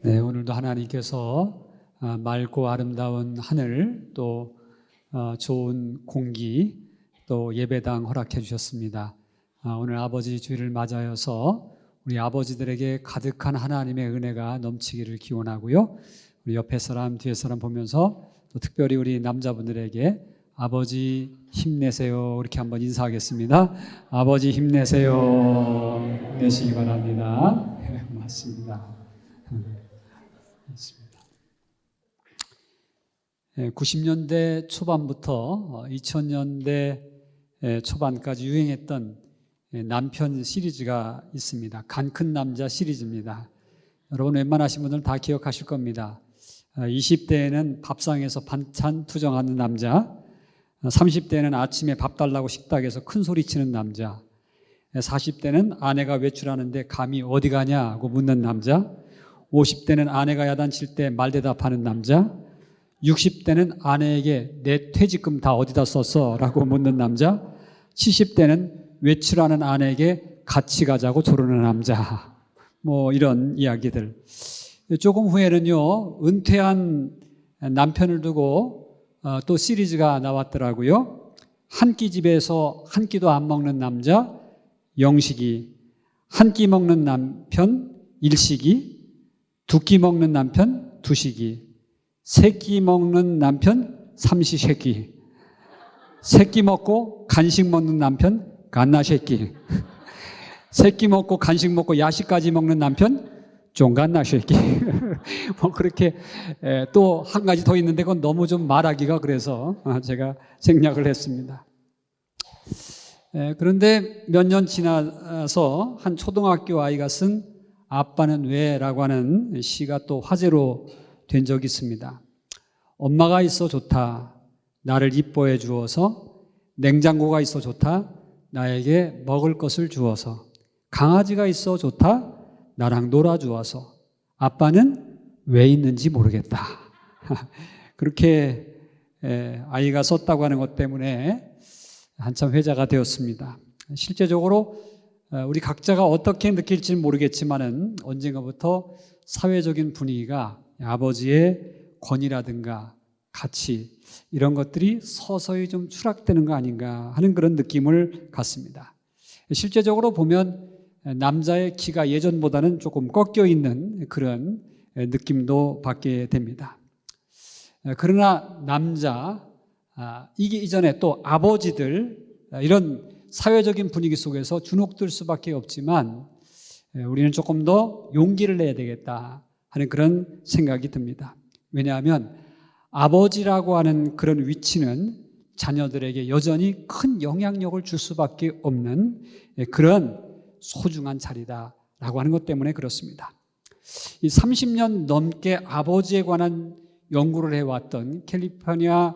네, 오늘도 하나님께서 아, 맑고 아름다운 하늘 또 어, 좋은 공기 또 예배당 허락해 주셨습니다. 아, 오늘 아버지 주일을 맞아여서 우리 아버지들에게 가득한 하나님의 은혜가 넘치기를 기원하고요. 우리 옆에 사람 뒤에 사람 보면서 또 특별히 우리 남자분들에게 아버지 힘내세요 이렇게 한번 인사하겠습니다. 아버지 힘내세요. 힘내시기 바랍니다. 네, 고맙습니다. 90년대 초반부터 2000년대 초반까지 유행했던 예, 남편 시리즈가 있습니다. 간 큰 남자 시리즈입니다. 여러분 웬만하신 분들 다 기억하실 겁니다. 20대에는 밥상에서 반찬 투정하는 남자, 30대는 아침에 밥 달라고 식탁에서 큰 소리 치는 남자, 40대는 아내가 외출하는데 감히 어디 가냐고 묻는 남자, 50대는 아내가 야단칠 때 말대답하는 남자, 60대는 아내에게 내 퇴직금 다 어디다 썼어? 라고 묻는 남자, 70대는 외출하는 아내에게 같이 가자고 조르는 남자. 뭐 이런 이야기들. 조금 후에는요, 은퇴한 남편을 두고 어, 또 시리즈가 나왔더라고요. 한 끼 집에서 한 끼도 안 먹는 남자, 영식이. 한 끼 먹는 남편, 일식이. 두 끼 먹는 남편, 두식이. 세끼 먹는 남편, 삼시세끼. 세끼 먹고 간식 먹는 남편, 갓나새끼. 새끼 먹고 간식 먹고 야식까지 먹는 남편, 종갓나새끼. 뭐 그렇게 또 한 가지 더 있는데 그건 너무 좀 말하기가 그래서 아, 제가 생략을 했습니다. 에, 그런데 몇 년 지나서 한 초등학교 아이가 쓴 아빠는 왜 라고 하는 시가 또 화제로 된 적이 있습니다. 엄마가 있어 좋다. 나를 이뻐해 주어서 냉장고가 있어 좋다. 나에게 먹을 것을 주어서 강아지가 있어 좋다. 나랑 놀아 주어서 아빠는 왜 있는지 모르겠다. 그렇게 아이가 썼다고 하는 것 때문에 한참 회자가 되었습니다. 실제적으로 어, 우리 각자가 어떻게 느낄지는 모르겠지만은 언젠가부터 사회적인 분위기가 아버지의 권위라든가 가치 이런 것들이 서서히 좀 추락되는 거 아닌가 하는 그런 느낌을 갖습니다. 실제적으로 보면 남자의 키가 예전보다는 조금 꺾여 있는 그런 느낌도 받게 됩니다. 그러나 남자, 아, 이게 이전에 또 아버지들, 이런 사회적인 분위기 속에서 주눅들 수밖에 없지만 우리는 조금 더 용기를 내야 되겠다 하는 그런 생각이 듭니다. 왜냐하면 아버지라고 하는 그런 위치는 자녀들에게 여전히 큰 영향력을 줄 수밖에 없는 그런 소중한 자리다라고 하는 것 때문에 그렇습니다. 이 30년 넘게 아버지에 관한 연구를 해왔던 캘리포니아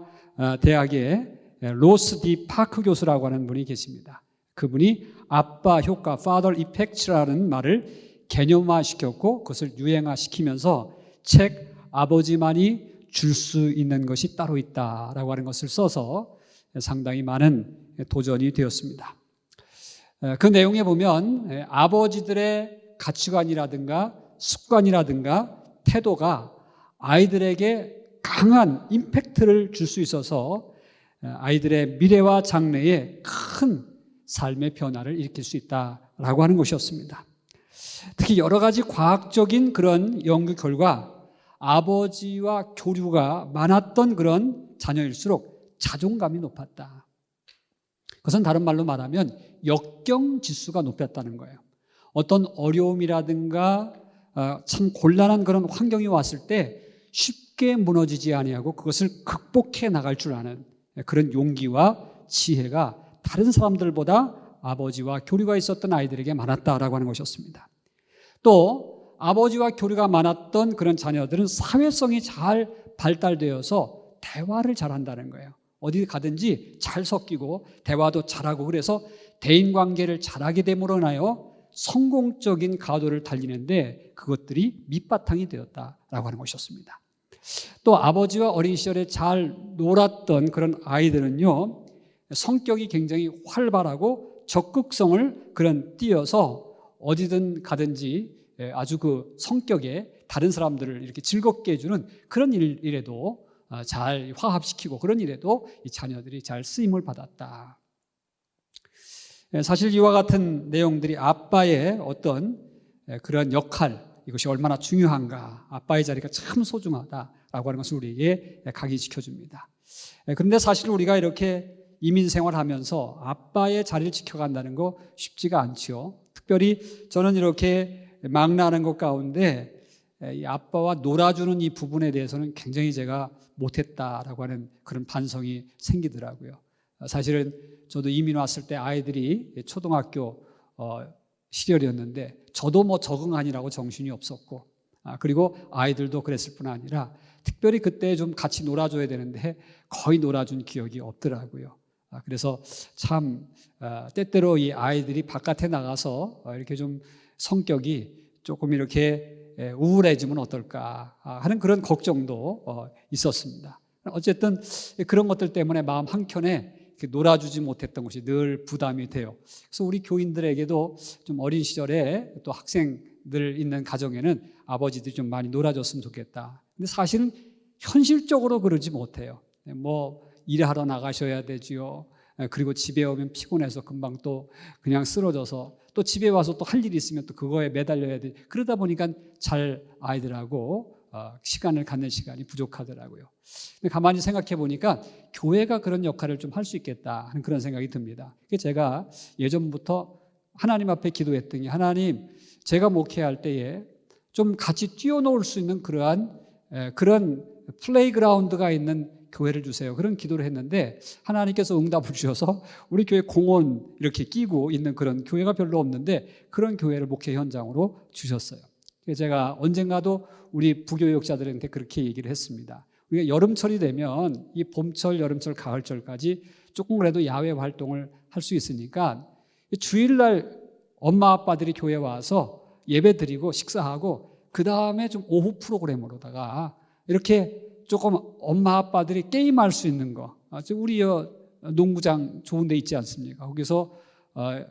대학의 로스 디 파크 교수라고 하는 분이 계십니다. 그분이 아빠 효과, father effect라는 말을 개념화 시켰고 그것을 유행화 시키면서 책 아버지만이 줄 수 있는 것이 따로 있다라고 하는 것을 써서 상당히 많은 도전이 되었습니다. 그 내용에 보면 아버지들의 가치관이라든가 습관이라든가 태도가 아이들에게 강한 임팩트를 줄 수 있어서 아이들의 미래와 장래에 큰 삶의 변화를 일으킬 수 있다라고 하는 것이었습니다. 특히 여러 가지 과학적인 그런 연구 결과 아버지와 교류가 많았던 그런 자녀일수록 자존감이 높았다. 그것은 다른 말로 말하면 역경 지수가 높았다는 거예요. 어떤 어려움이라든가 어, 참 곤란한 그런 환경이 왔을 때 쉽게 무너지지 아니하고 그것을 극복해 나갈 줄 아는 그런 용기와 지혜가 다른 사람들보다 아버지와 교류가 있었던 아이들에게 많았다라고 하는 것이었습니다. 또 아버지와 교류가 많았던 그런 자녀들은 사회성이 잘 발달되어서 대화를 잘 한다는 거예요. 어디 가든지 잘 섞이고 대화도 잘하고 그래서 대인 관계를 잘하게 됨으로 인하여 성공적인 가도를 달리는데 그것들이 밑바탕이 되었다라고 하는 것이었습니다. 또 아버지와 어린 시절에 잘 놀았던 그런 아이들은요, 성격이 굉장히 활발하고 적극성을 그런 띄어서 어디든 가든지 아주 그 성격에 다른 사람들을 이렇게 즐겁게 해주는 그런 일, 일에도 어, 잘 화합시키고 그런 일에도 이 자녀들이 잘 쓰임을 받았다. 예, 사실 이와 같은 내용들이 아빠의 어떤 예, 그런 역할 이것이 얼마나 중요한가 아빠의 자리가 참 소중하다라고 하는 것을 우리에게 각인시켜 줍니다. 예, 그런데 사실 우리가 이렇게 이민 생활하면서 아빠의 자리를 지켜간다는 거 쉽지가 않지요. 특별히 저는 이렇게 막나는 것 가운데 이 아빠와 놀아주는 이 부분에 대해서는 굉장히 제가 못했다라고 하는 그런 반성이 생기더라고요. 사실은 저도 이민 왔을 때 아이들이 초등학교 어, 시절이었는데 저도 뭐 적응하니라고 정신이 없었고 아, 그리고 아이들도 그랬을 뿐 아니라 특별히 그때 좀 같이 놀아줘야 되는데 거의 놀아준 기억이 없더라고요. 아, 그래서 참 아, 때때로 이 아이들이 바깥에 나가서 어, 이렇게 좀 성격이 조금 이렇게 예, 우울해지면 어떨까 하는 그런 걱정도 어, 있었습니다. 어쨌든 그런 것들 때문에 마음 한켠에 놀아주지 못했던 것이 늘 부담이 돼요. 그래서 우리 교인들에게도 좀 어린 시절에 또 학생들 있는 가정에는 아버지들이 좀 많이 놀아줬으면 좋겠다. 근데 사실은 현실적으로 그러지 못해요. 뭐 일하러 나가셔야 되지요. 그리고 집에 오면 피곤해서 금방 또 그냥 쓰러져서 또 집에 와서 또 할 일이 있으면 또 그거에 매달려야 돼. 그러다 보니까 잘 아이들하고 어, 시간을 갖는 시간이 부족하더라고요. 가만히 생각해 보니까 교회가 그런 역할을 좀 할 수 있겠다 하는 그런 생각이 듭니다. 제가 예전부터 하나님 앞에 기도했더니 하나님 제가 목회할 때에 좀 같이 뛰어놀 수 있는 그러한 그런 플레이그라운드가 있는 교회를 주세요. 그런 기도를 했는데 하나님께서 응답을 주셔서 우리 교회 공원 이렇게 끼고 있는 그런 교회가 별로 없는데 그런 교회를 목회 현장으로 주셨어요. 제가 언젠가도 우리 부교육자들한테 그렇게 얘기를 했습니다. 우리가 여름철이 되면 이 봄철, 여름철, 가을철까지 조금 그래도 야외 활동을 할 수 있으니까 주일날 엄마 아빠들이 교회 와서 예배 드리고 식사하고 그 다음에 좀 오후 프로그램으로다가 이렇게 조금 엄마 아빠들이 게임할 수 있는 거. 아, 우리 농구장 좋은 데 있지 않습니까? 거기서 어,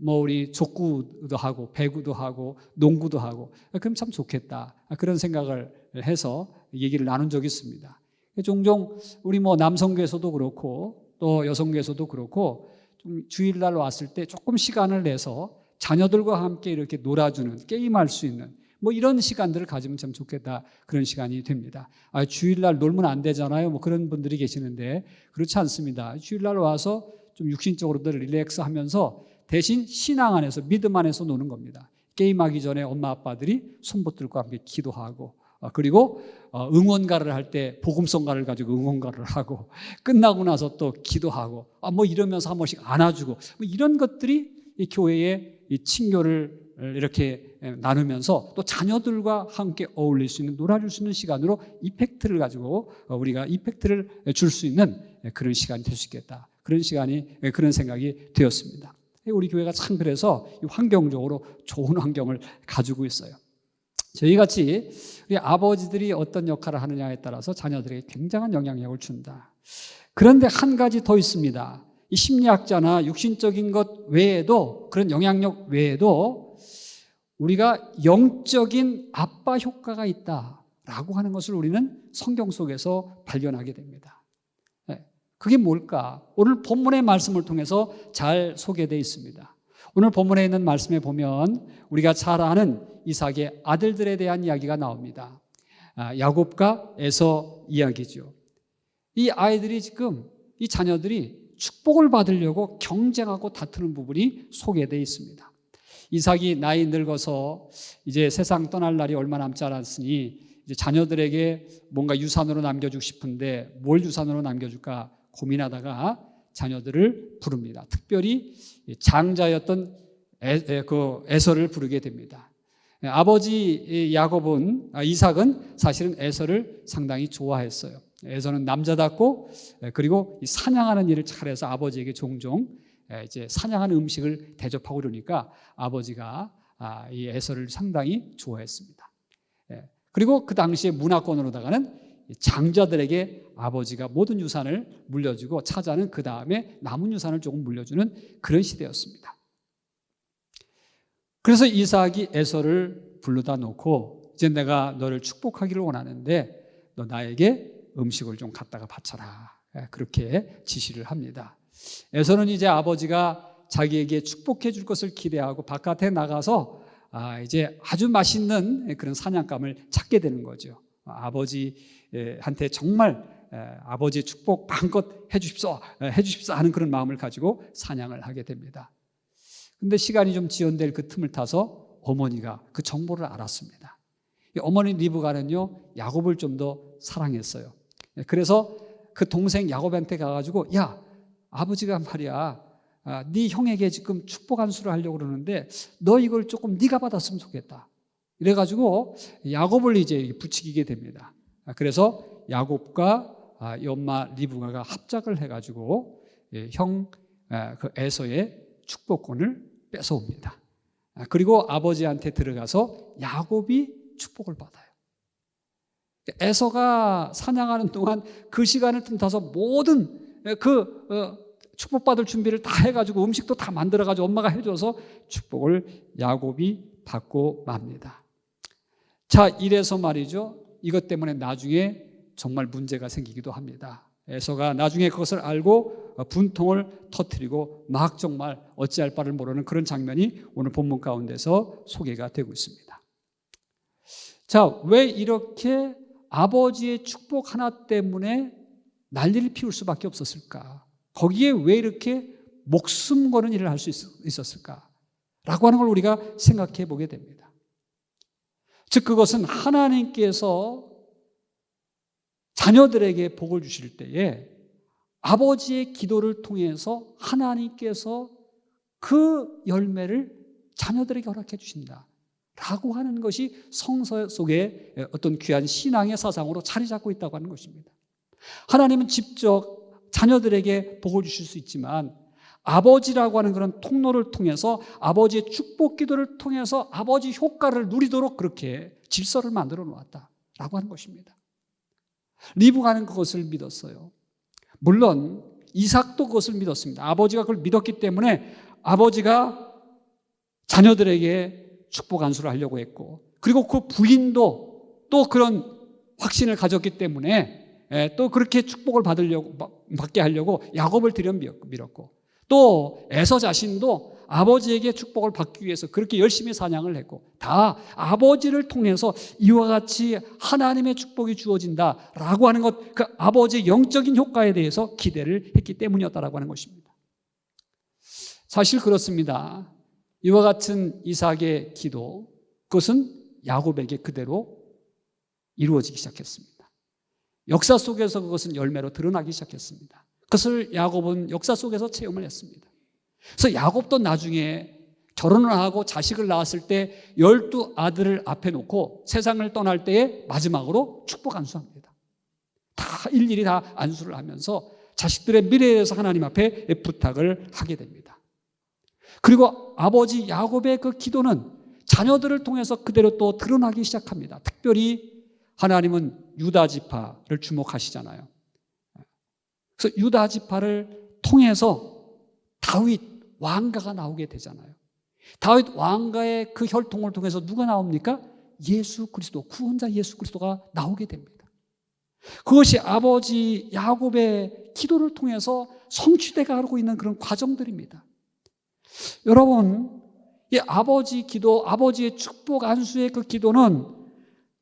뭐 우리 족구도 하고 배구도 하고 농구도 하고 그럼 참 좋겠다 아, 그런 생각을 해서 얘기를 나눈 적이 있습니다. 종종 우리 뭐 남성교에서도 그렇고 또 여성교에서도 그렇고 좀 주일날 왔을 때 조금 시간을 내서 자녀들과 함께 이렇게 놀아주는 게임할 수 있는 뭐 이런 시간들을 가지면 참 좋겠다 그런 시간이 됩니다. 아, 주일날 놀면 안 되잖아요. 뭐 그런 분들이 계시는데 그렇지 않습니다. 주일날 와서 좀 육신적으로들 릴렉스 하면서 대신 신앙 안에서 믿음 안에서 노는 겁니다. 게임하기 전에 엄마 아빠들이 손붙들과 함께 기도하고 어, 그리고 어, 응원가를 할 때 복음성가를 가지고 응원가를 하고 끝나고 나서 또 기도하고 아, 뭐 이러면서 한 번씩 안아주고 뭐 이런 것들이 이 교회의 이 친교를 이렇게 나누면서 또 자녀들과 함께 어울릴 수 있는 놀아줄 수 있는 시간으로 이펙트를 가지고 어, 우리가 이펙트를 줄 수 있는 그런 시간이 될 수 있겠다. 그런 시간이 그런 생각이 되었습니다. 우리 교회가 참 그래서 환경적으로 좋은 환경을 가지고 있어요. 저희 같이 우리 아버지들이 어떤 역할을 하느냐에 따라서 자녀들에게 굉장한 영향력을 준다. 그런데 한 가지 더 있습니다. 이 심리학자나 육신적인 것 외에도 그런 영향력 외에도 우리가 영적인 아빠 효과가 있다라고 하는 것을 우리는 성경 속에서 발견하게 됩니다. 그게 뭘까? 오늘 본문의 말씀을 통해서 잘 소개되어 있습니다. 오늘 본문에 있는 말씀에 보면 우리가 잘 아는 이삭의 아들들에 대한 이야기가 나옵니다. 아, 야곱과 에서 이야기죠. 이 아이들이 지금 이 자녀들이 축복을 받으려고 경쟁하고 다투는 부분이 소개되어 있습니다. 이삭이 나이 늙어서 이제 세상 떠날 날이 얼마 남지 않았으니 이제 자녀들에게 뭔가 유산으로 남겨주고 싶은데 뭘 유산으로 남겨줄까 고민하다가 자녀들을 부릅니다. 특별히 장자였던 에, 그 에서를 부르게 됩니다. 아버지 야곱은 아, 이삭은 사실은 에서를 상당히 좋아했어요. 에서는 남자답고 그리고 사냥하는 일을 잘해서 아버지에게 종종 이제 사냥하는 음식을 대접하고 그러니까 아버지가 아, 이 에서를 상당히 좋아했습니다. 그리고 그 당시에 문화권으로다가는 장자들에게 아버지가 모든 유산을 물려주고 차자는 그 다음에 남은 유산을 조금 물려주는 그런 시대였습니다. 그래서 이삭이 에서를 불러다 놓고 이제 내가 너를 축복하기를 원하는데 너 나에게 음식을 좀 갖다가 바쳐라. 예, 그렇게 지시를 합니다. 에서는 이제 아버지가 자기에게 축복해 줄 것을 기대하고 바깥에 나가서 아, 이제 아주 맛있는 그런 사냥감을 찾게 되는 거죠. 아버지한테 정말 에, 아버지의 축복 마음껏 해주십시오, 에, 해주십시오 하는 그런 마음을 가지고 사냥을 하게 됩니다. 근데 시간이 좀 지연될 그 틈을 타서 어머니가 그 정보를 알았습니다. 이 어머니 리브가는요 야곱을 좀 더 사랑했어요. 예, 그래서 그 동생 야곱한테 가가지고 야 아버지가 말이야 아, 네 형에게 지금 축복 안수를 하려고 그러는데 너 이걸 조금 네가 받았으면 좋겠다. 이래가지고 야곱을 이제 부추기게 됩니다. 아, 그래서 야곱과 아, 이 엄마 리브가가 합작을 해가지고 예, 형 아, 그 에서의 축복권을 뺏어옵니다. 아, 그리고 아버지한테 들어가서 야곱이 축복을 받아요. 에서가 사냥하는 동안 그 시간을 틈타서 모든 그 어, 축복받을 준비를 다 해가지고 음식도 다 만들어가지고 엄마가 해줘서 축복을 야곱이 받고 맙니다. 자, 이래서 말이죠. 이것 때문에 나중에 정말 문제가 생기기도 합니다. 에서가 나중에 그것을 알고 분통을 터뜨리고 막 정말 어찌할 바를 모르는 그런 장면이 오늘 본문 가운데서 소개가 되고 있습니다. 자, 왜 이렇게 아버지의 축복 하나 때문에 난리를 피울 수밖에 없었을까? 거기에 왜 이렇게 목숨 거는 일을 할 수 있었을까? 라고 하는 걸 우리가 생각해 보게 됩니다. 즉, 그것은 하나님께서 자녀들에게 복을 주실 때에 아버지의 기도를 통해서 하나님께서 그 열매를 자녀들에게 허락해 주신다. 라고 하는 것이 성서 속에 어떤 귀한 신앙의 사상으로 자리 잡고 있다고 하는 것입니다. 하나님은 직접 자녀들에게 복을 주실 수 있지만 아버지라고 하는 그런 통로를 통해서 아버지의 축복 기도를 통해서 아버지 효과를 누리도록 그렇게 질서를 만들어 놓았다라고 하는 것입니다. 리브가 는 그것을 믿었어요. 물론 이삭도 그것을 믿었습니다. 아버지가 그걸 믿었기 때문에 아버지가 자녀들에게 축복 안수를 하려고 했고 그리고 그 부인도 또 그런 확신을 가졌기 때문에 예, 또 그렇게 축복을 받으려고 받게 하려고 야곱을 들여 밀었고 또 에서 자신도 아버지에게 축복을 받기 위해서 그렇게 열심히 사냥을 했고 다 아버지를 통해서 이와 같이 하나님의 축복이 주어진다라고 하는 것 그 아버지의 영적인 효과에 대해서 기대를 했기 때문이었다라고 하는 것입니다. 사실 그렇습니다. 이와 같은 이삭의 기도 그것은 야곱에게 그대로 이루어지기 시작했습니다. 역사 속에서 그것은 열매로 드러나기 시작했습니다. 그것을 야곱은 역사 속에서 체험을 했습니다. 그래서 야곱도 나중에 결혼을 하고 자식을 낳았을 때 열두 아들을 앞에 놓고 세상을 떠날 때에 마지막으로 축복 안수합니다. 다 일일이 다 안수를 하면서 자식들의 미래에 대해서 하나님 앞에 부탁을 하게 됩니다. 그리고 아버지 야곱의 그 기도는 자녀들을 통해서 그대로 또 드러나기 시작합니다. 특별히 하나님은 유다 지파를 주목하시잖아요. 그래서 유다 지파를 통해서 다윗 왕가가 나오게 되잖아요. 다윗 왕가의 그 혈통을 통해서 누가 나옵니까? 예수 그리스도, 구원자 예수 그리스도가 나오게 됩니다. 그것이 아버지 야곱의 기도를 통해서 성취돼 가고 있는 그런 과정들입니다. 여러분, 이 아버지 기도, 아버지의 축복 안수의 그 기도는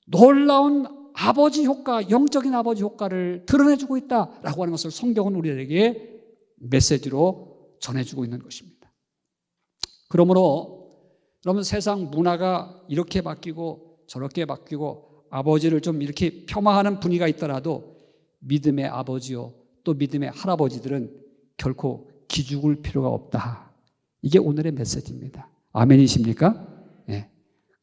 놀라운 아버지 효과, 영적인 아버지 효과를 드러내주고 있다라고 하는 것을 성경은 우리에게 메시지로 전해주고 있는 것입니다. 그러므로 여러분 세상 문화가 이렇게 바뀌고 저렇게 바뀌고 아버지를 좀 이렇게 폄하하는 분위기가 있더라도 믿음의 아버지요 또 믿음의 할아버지들은 결코 기죽을 필요가 없다. 이게 오늘의 메시지입니다. 아멘이십니까? 네.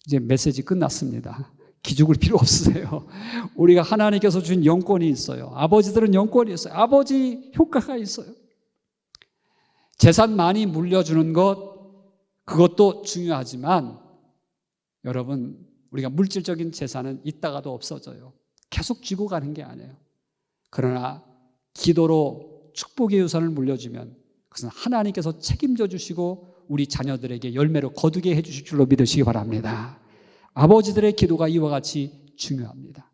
이제 메시지 끝났습니다. 기죽을 필요 없으세요. 우리가 하나님께서 준 영권이 있어요. 아버지들은 영권이 있어요. 아버지 효과가 있어요. 재산 많이 물려주는 것, 그것도 중요하지만, 여러분, 우리가 물질적인 재산은 있다가도 없어져요. 계속 쥐고 가는 게 아니에요. 그러나, 기도로 축복의 유산을 물려주면, 그것은 하나님께서 책임져 주시고, 우리 자녀들에게 열매로 거두게 해 주실 줄로 믿으시기 바랍니다. 아버지들의 기도가 이와 같이 중요합니다.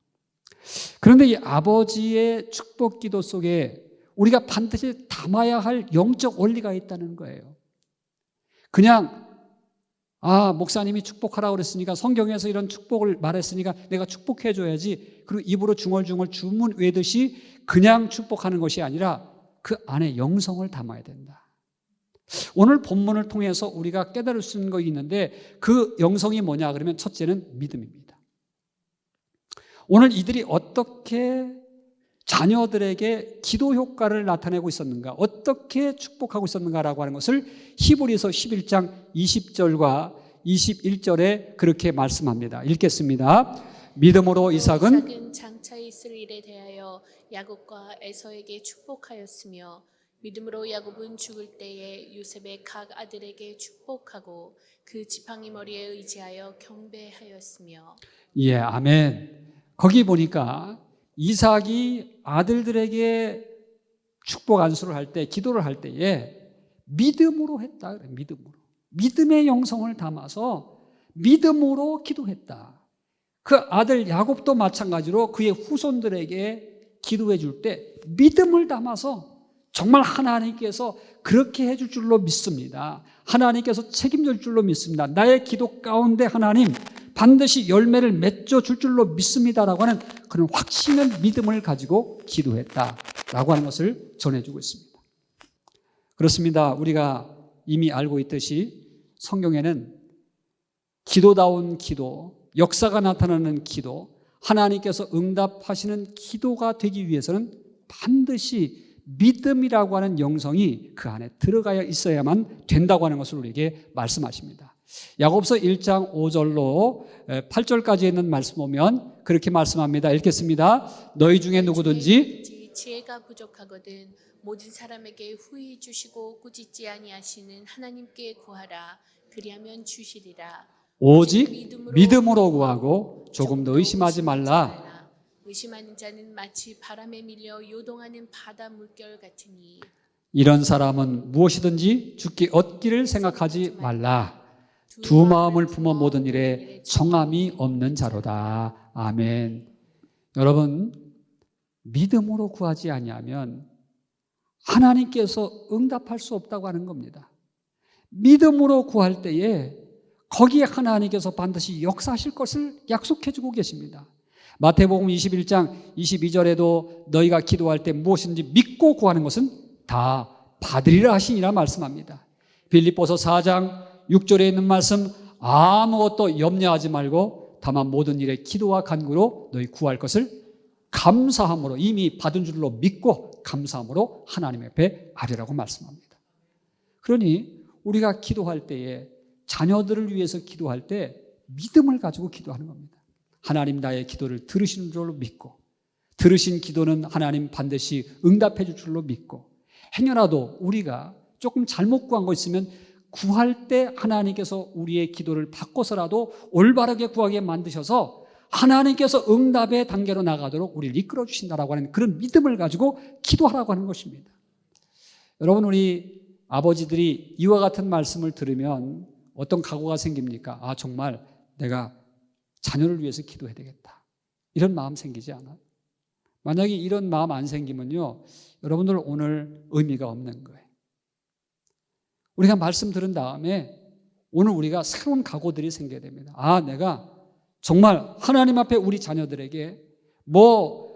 그런데 이 아버지의 축복 기도 속에 우리가 반드시 담아야 할 영적 원리가 있다는 거예요. 그냥 아, 목사님이 축복하라고 그랬으니까 성경에서 이런 축복을 말했으니까 내가 축복해 줘야지. 그리고 입으로 중얼중얼 주문 외듯이 그냥 축복하는 것이 아니라 그 안에 영성을 담아야 된다. 오늘 본문을 통해서 우리가 깨달을 수 있는 거 있는데 그 영성이 뭐냐 그러면 첫째는 믿음입니다. 오늘 이들이 어떻게 자녀들에게 기도 효과를 나타내고 있었는가, 어떻게 축복하고 있었는가라고 하는 것을 히브리서 11장 20절과 21절에 그렇게 말씀합니다. 읽겠습니다. 믿음으로 이삭은 장차 있을 일에 대하여 야곱과 에서에게 축복하였으며 믿음으로 야곱은 죽을 때에 요셉의 각 아들에게 축복하고 그 지팡이 머리에 의지하여 경배하였으며 예, 아멘. 거기 보니까 이삭이 아들들에게 축복 안수를 할 때, 기도를 할 때에 믿음으로 했다. 그래, 믿음으로. 믿음의 영성을 담아서 믿음으로 기도했다. 그 아들 야곱도 마찬가지로 그의 후손들에게 기도해 줄 때 믿음을 담아서 정말 하나님께서 그렇게 해줄 줄로 믿습니다. 하나님께서 책임질 줄로 믿습니다. 나의 기도 가운데 하나님 반드시 열매를 맺어 줄 줄로 믿습니다라고 하는 그런 확신을 믿음을 가지고 기도했다라고 하는 것을 전해주고 있습니다. 그렇습니다. 우리가 이미 알고 있듯이 성경에는 기도다운 기도, 역사가 나타나는 기도, 하나님께서 응답하시는 기도가 되기 위해서는 반드시 믿음이라고 하는 영성이 그 안에 들어가야 있어야만 된다고 하는 것을 우리에게 말씀하십니다. 야곱서 1장 5절로 8절까지 있는 말씀 보면 그렇게 말씀합니다. 읽겠습니다. 너희 중에 누구든지 지혜가 부족하거든 모든 사람에게 후히 주시고 꾸짖지 아니하시는 하나님께 구하라 그리하면 주시리라 오직 믿음으로 구하고 조금 더 의심하지 말라. 의심하는 자는 마치 바람에 밀려 요동하는 바다 물결 같으니 이런 사람은 무엇이든지 죽기 얻기를 생각하지 말라. 두 마음을 품어 모든 일에 정함이 없는 자로다. 아멘. 여러분 믿음으로 구하지 아니하면 하나님께서 응답할 수 없다고 하는 겁니다. 믿음으로 구할 때에 거기에 하나님께서 반드시 역사하실 것을 약속해 주고 계십니다. 마태복음 21장 22절에도 너희가 기도할 때 무엇인지 믿고 구하는 것은 다 받으리라 하시니라 말씀합니다. 빌립보서 4장 6절에 있는 말씀 아무것도 염려하지 말고 다만 모든 일에 기도와 간구로 너희 구할 것을 감사함으로 이미 받은 줄로 믿고 감사함으로 하나님 앞에 아뢰라고 말씀합니다. 그러니 우리가 기도할 때에 자녀들을 위해서 기도할 때 믿음을 가지고 기도하는 겁니다. 하나님 나의 기도를 들으시는 줄로 믿고 들으신 기도는 하나님 반드시 응답해 줄 줄로 믿고 행여라도 우리가 조금 잘못 구한 거 있으면 구할 때 하나님께서 우리의 기도를 바꿔서라도 올바르게 구하게 만드셔서 하나님께서 응답의 단계로 나가도록 우리를 이끌어 주신다라고 하는 그런 믿음을 가지고 기도하라고 하는 것입니다. 여러분 우리 아버지들이 이와 같은 말씀을 들으면 어떤 각오가 생깁니까? 아 정말 내가 자녀를 위해서 기도해야 되겠다. 이런 마음 생기지 않아요? 만약에 이런 마음 안 생기면요, 여러분들 오늘 의미가 없는 거예요. 우리가 말씀 들은 다음에 오늘 우리가 새로운 각오들이 생겨야 됩니다. 아, 내가 정말 하나님 앞에 우리 자녀들에게 뭐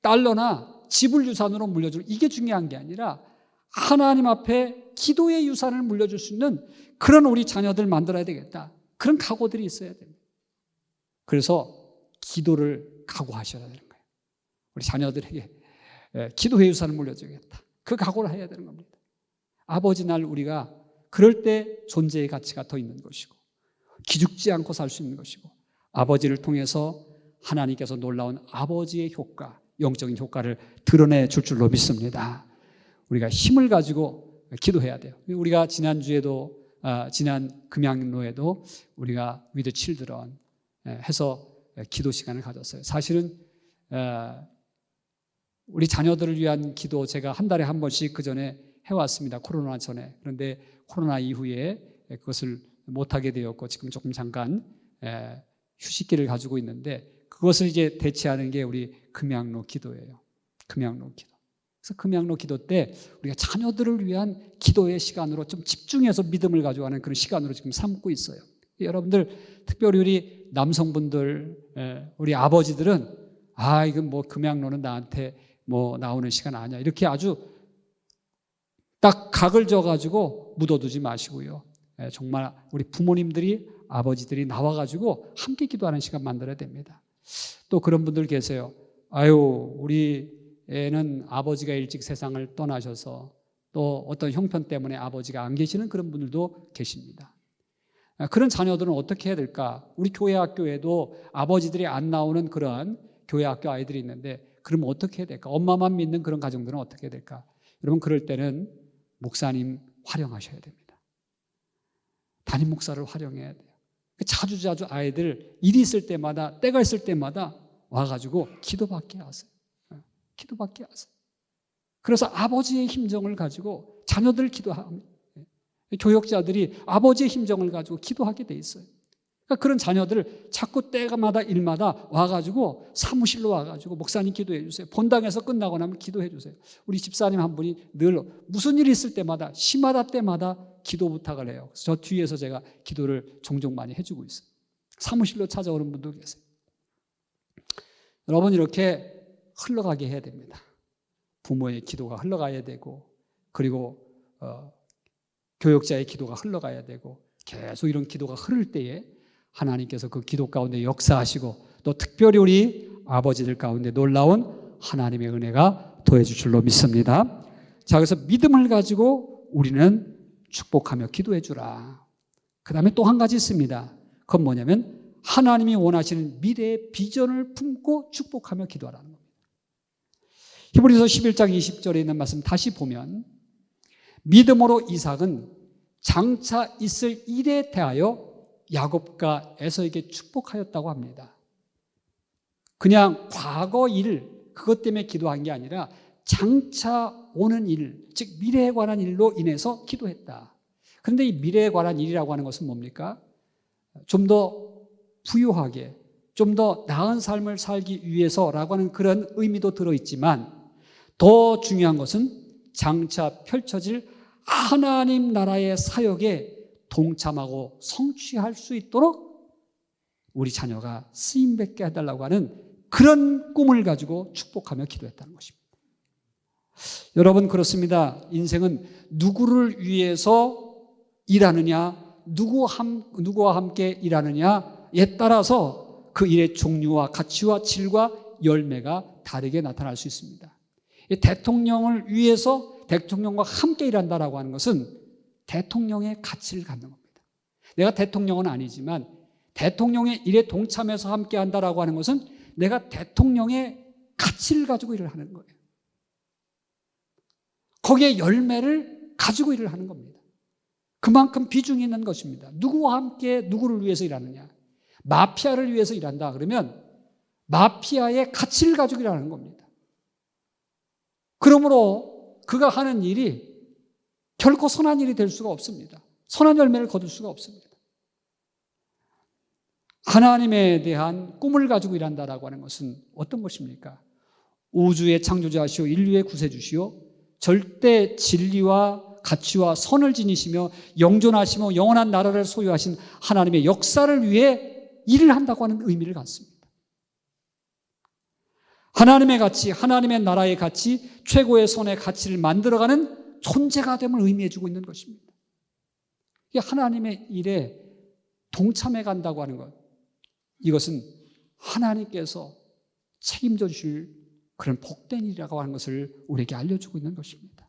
달러나 집을 유산으로 물려줄 이게 중요한 게 아니라 하나님 앞에 기도의 유산을 물려줄 수 있는 그런 우리 자녀들 만들어야 되겠다. 그런 각오들이 있어야 됩니다. 그래서 기도를 각오하셔야 되는 거예요. 우리 자녀들에게 기도의 유산을 물려주겠다. 그 각오를 해야 되는 겁니다. 아버지 날 우리가 그럴 때 존재의 가치가 더 있는 것이고 기죽지 않고 살 수 있는 것이고 아버지를 통해서 하나님께서 놀라운 아버지의 효과, 영적인 효과를 드러내 줄 줄로 믿습니다. 우리가 힘을 가지고 기도해야 돼요. 우리가 지난주에도 아, 지난 금양로에도 우리가 위드 칠드런 해서 기도 시간을 가졌어요. 사실은 우리 자녀들을 위한 기도 제가 한 달에 한 번씩 그 전에 해왔습니다. 코로나 전에. 그런데 코로나 이후에 그것을 못하게 되었고 지금 조금 잠깐 에, 휴식기를 가지고 있는데 그것을 이제 대체하는 게 우리 금양로 기도예요. 금양로 기도. 그래서 금양로 기도 때 우리가 자녀들을 위한 기도의 시간으로 좀 집중해서 믿음을 가져가는 그런 시간으로 지금 삼고 있어요. 여러분들 특별히 우리 남성분들, 에, 우리 아버지들은 아 이건 뭐 금양로는 나한테 뭐 나오는 시간 아니야 이렇게 아주 딱 각을 져가지고 묻어두지 마시고요. 예, 정말 우리 부모님들이 아버지들이 나와가지고 함께 기도하는 시간 만들어야 됩니다. 또 그런 분들 계세요. 아유, 우리 애는 아버지가 일찍 세상을 떠나셔서 또 어떤 형편 때문에 아버지가 안 계시는 그런 분들도 계십니다. 아, 그런 자녀들은 어떻게 해야 될까? 우리 교회 학교에도 아버지들이 안 나오는 그런 교회 학교 아이들이 있는데 그러면 어떻게 해야 될까? 엄마만 믿는 그런 가정들은 어떻게 해야 될까? 여러분 그럴 때는 목사님 활용하셔야 됩니다. 담임 목사를 활용해야 돼요. 자주 자주 아이들 일이 있을 때마다 때가 있을 때마다 와가지고 기도받게 하세요. 어, 기도받게 하세요. 그래서 아버지의 힘정을 가지고 자녀들 기도합니다. 교역자들이 아버지의 힘정을 가지고 기도하게 돼 있어요. 그러니까 그런 자녀들을 자꾸 때마다 일마다 와가지고 사무실로 와가지고 목사님 기도해 주세요. 본당에서 끝나고 나면 기도해 주세요. 우리 집사님 한 분이 늘 무슨 일이 있을 때마다 심하다 때마다 기도 부탁을 해요. 그래서 저 뒤에서 제가 기도를 종종 많이 해주고 있어요. 사무실로 찾아오는 분도 계세요. 여러분 이렇게 흘러가게 해야 됩니다. 부모의 기도가 흘러가야 되고 그리고 어, 교역자의 기도가 흘러가야 되고 계속 이런 기도가 흐를 때에 하나님께서 그 기도 가운데 역사하시고 또 특별히 우리 아버지들 가운데 놀라운 하나님의 은혜가 더해줄 줄로 믿습니다. 자, 그래서 믿음을 가지고 우리는 축복하며 기도해 주라. 그 다음에 또 한 가지 있습니다. 그건 뭐냐면 하나님이 원하시는 미래의 비전을 품고 축복하며 기도하라는 겁니다. 히브리서 11장 20절에 있는 말씀 다시 보면 믿음으로 이삭은 장차 있을 일에 대하여 야곱과 에서에게 축복하였다고 합니다. 그냥 과거 일, 그것 때문에 기도한 게 아니라 장차 오는 일, 즉 미래에 관한 일로 인해서 기도했다. 그런데 이 미래에 관한 일이라고 하는 것은 뭡니까? 좀 더 부유하게, 좀 더 나은 삶을 살기 위해서라고 하는 그런 의미도 들어있지만 더 중요한 것은 장차 펼쳐질 하나님 나라의 사역에 동참하고 성취할 수 있도록 우리 자녀가 쓰임 뵙게 해달라고 하는 그런 꿈을 가지고 축복하며 기도했다는 것입니다. 여러분 그렇습니다. 인생은 누구를 위해서 일하느냐, 누구 함, 누구와 함께 일하느냐에 따라서 그 일의 종류와 가치와 질과 열매가 다르게 나타날 수 있습니다. 대통령을 위해서 대통령과 함께 일한다라고 하는 것은 대통령의 가치를 갖는 겁니다. 내가 대통령은 아니지만 대통령의 일에 동참해서 함께 한다라고 하는 것은 내가 대통령의 가치를 가지고 일을 하는 거예요. 거기에 열매를 가지고 일을 하는 겁니다. 그만큼 비중이 있는 것입니다. 누구와 함께 누구를 위해서 일하느냐? 마피아를 위해서 일한다 그러면 마피아의 가치를 가지고 일하는 겁니다. 그러므로 그가 하는 일이 결코 선한 일이 될 수가 없습니다. 선한 열매를 거둘 수가 없습니다. 하나님에 대한 꿈을 가지고 일한다라고 하는 것은 어떤 것입니까? 우주의 창조자시오 인류의 구세주시오 절대 진리와 가치와 선을 지니시며 영존하시며 영원한 나라를 소유하신 하나님의 역사를 위해 일을 한다고 하는 의미를 갖습니다. 하나님의 가치, 하나님의 나라의 가치, 최고의 선의 가치를 만들어가는 존재가 됨을 의미해주고 있는 것입니다. 이 하나님의 일에 동참해 간다고 하는 것, 이것은 하나님께서 책임져 주실 그런 복된 일이라고 하는 것을 우리에게 알려주고 있는 것입니다.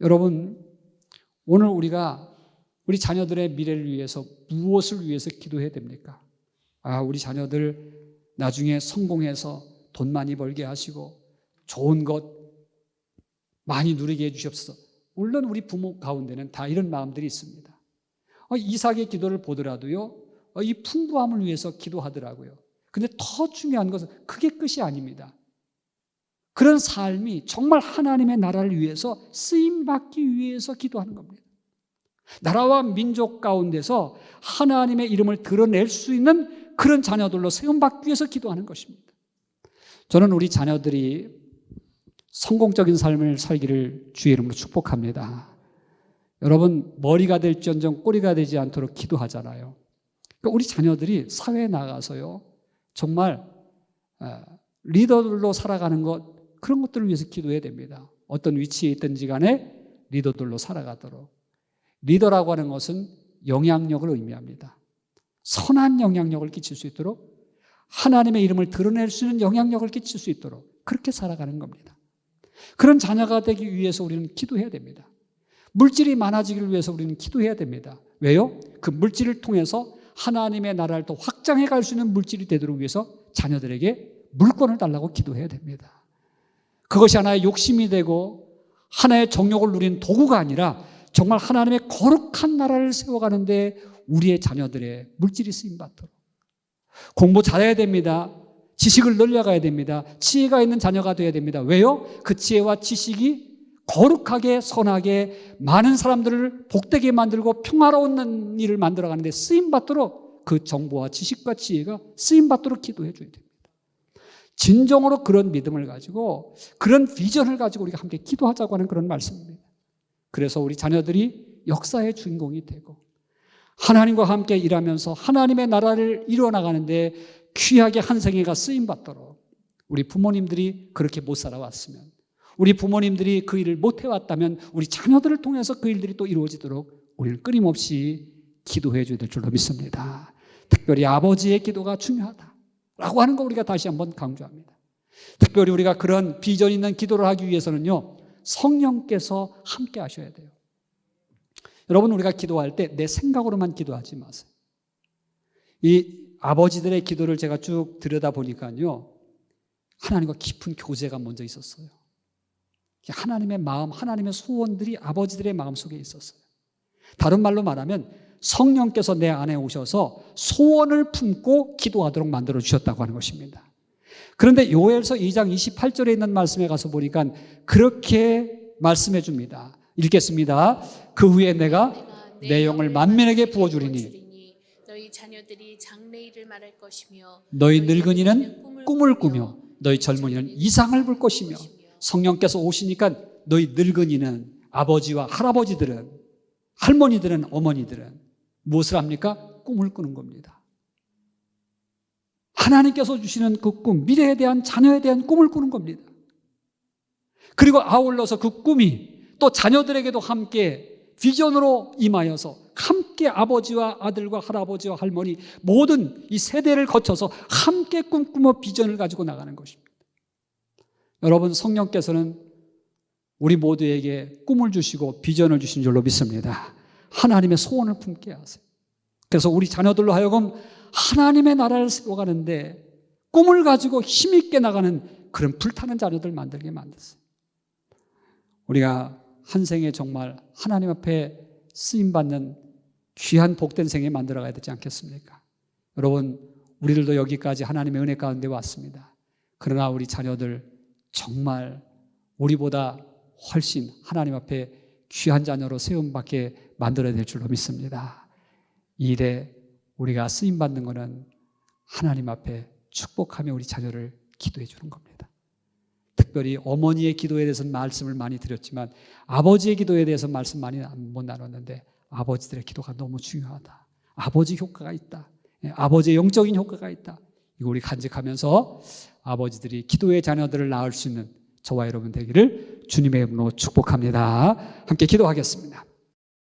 여러분, 오늘 우리가 우리 자녀들의 미래를 위해서 무엇을 위해서 기도해야 됩니까? 아, 우리 자녀들 나중에 성공해서 돈 많이 벌게 하시고 좋은 것 많이 누리게 해주시옵소서. 물론 우리 부모 가운데는 다 이런 마음들이 있습니다. 어, 이삭의 기도를 보더라도요, 어, 이 풍부함을 위해서 기도하더라고요. 근데 더 중요한 것은 그게 끝이 아닙니다. 그런 삶이 정말 하나님의 나라를 위해서 쓰임받기 위해서 기도하는 겁니다. 나라와 민족 가운데서 하나님의 이름을 드러낼 수 있는 그런 자녀들로 세움받기 위해서 기도하는 것입니다. 저는 우리 자녀들이 성공적인 삶을 살기를 주의 이름으로 축복합니다. 여러분 머리가 될지언정 꼬리가 되지 않도록 기도하잖아요. 그러니까 우리 자녀들이 사회에 나가서요 정말 어, 리더들로 살아가는 것 그런 것들을 위해서 기도해야 됩니다. 어떤 위치에 있든지 간에 리더들로 살아가도록 리더라고 하는 것은 영향력을 의미합니다. 선한 영향력을 끼칠 수 있도록 하나님의 이름을 드러낼 수 있는 영향력을 끼칠 수 있도록 그렇게 살아가는 겁니다. 그런 자녀가 되기 위해서 우리는 기도해야 됩니다. 물질이 많아지기를 위해서 우리는 기도해야 됩니다. 왜요? 그 물질을 통해서 하나님의 나라를 더 확장해 갈 수 있는 물질이 되도록 위해서 자녀들에게 물권을 달라고 기도해야 됩니다. 그것이 하나의 욕심이 되고 하나의 정욕을 누리는 도구가 아니라 정말 하나님의 거룩한 나라를 세워가는데 우리의 자녀들의 물질이 쓰임 받도록 공부 잘해야 됩니다. 지식을 늘려가야 됩니다. 지혜가 있는 자녀가 되어야 됩니다. 왜요? 그 지혜와 지식이 거룩하게 선하게 많은 사람들을 복되게 만들고 평화로운 일을 만들어가는데 쓰임 받도록 그 정보와 지식과 지혜가 쓰임 받도록 기도해 줘야 됩니다. 진정으로 그런 믿음을 가지고 그런 비전을 가지고 우리가 함께 기도하자고 하는 그런 말씀입니다. 그래서 우리 자녀들이 역사의 주인공이 되고 하나님과 함께 일하면서 하나님의 나라를 이루어나가는데 귀하게 한 생애가 쓰임 받도록 우리 부모님들이 그렇게 못 살아왔으면 우리 부모님들이 그 일을 못 해왔다면 우리 자녀들을 통해서 그 일들이 또 이루어지도록 우리는 끊임없이 기도해 줘야 될 줄로 믿습니다. 특별히 아버지의 기도가 중요하다 라고 하는 거 우리가 다시 한번 강조합니다. 특별히 우리가 그런 비전 있는 기도를 하기 위해서는요 성령께서 함께 하셔야 돼요. 여러분 우리가 기도할 때 내 생각으로만 기도하지 마세요. 이 아버지들의 기도를 제가 쭉 들여다 보니까요. 하나님과 깊은 교제가 먼저 있었어요. 하나님의 마음, 하나님의 소원들이 아버지들의 마음 속에 있었어요. 다른 말로 말하면 성령께서 내 안에 오셔서 소원을 품고 기도하도록 만들어 주셨다고 하는 것입니다. 그런데 요엘서 2장 28절에 있는 말씀에 가서 보니까 그렇게 말씀해 줍니다. 읽겠습니다. 그 후에 내가 내 영을 만민에게 부어주리니 너희 자녀들이 장래일을 말할 것이며 너희 늙은이는 꿈을 꾸며 너희 젊은이는 이상을 볼 것이며 성령께서 오시니까 너희 늙은이는 아버지와 할아버지들은 할머니들은 어머니들은 무엇을 합니까? 꿈을 꾸는 겁니다. 하나님께서 주시는 그 꿈, 미래에 대한 자녀에 대한 꿈을 꾸는 겁니다. 그리고 아울러서 그 꿈이 또 자녀들에게도 함께 비전으로 임하여서 함께 아버지와 아들과 할아버지와 할머니 모든 이 세대를 거쳐서 함께 꿈꾸며 비전을 가지고 나가는 것입니다. 여러분 성령께서는 우리 모두에게 꿈을 주시고 비전을 주신 줄로 믿습니다. 하나님의 소원을 품게 하세요. 그래서 우리 자녀들로 하여금 하나님의 나라를 세워가는데 꿈을 가지고 힘있게 나가는 그런 불타는 자녀들 만들게 만드세요. 우리가 한 생에 정말 하나님 앞에 쓰임 받는 귀한 복된 생에 만들어 가야 되지 않겠습니까? 여러분, 우리들도 여기까지 하나님의 은혜 가운데 왔습니다. 그러나 우리 자녀들 정말 우리보다 훨씬 하나님 앞에 귀한 자녀로 세움 받게 만들어야 될 줄로 믿습니다. 이 일에 우리가 쓰임 받는 것은 하나님 앞에 축복하며 우리 자녀를 기도해 주는 겁니다. 특별히 어머니의 기도에 대해서는 말씀을 많이 드렸지만 아버지의 기도에 대해서 말씀 많이 못 나눴는데 아버지들의 기도가 너무 중요하다. 아버지 효과가 있다. 예, 아버지의 영적인 효과가 있다. 이거 우리 간직하면서 아버지들이 기도의 자녀들을 낳을 수 있는 저와 여러분 되기를 주님의 이름으로 축복합니다. 함께 기도하겠습니다.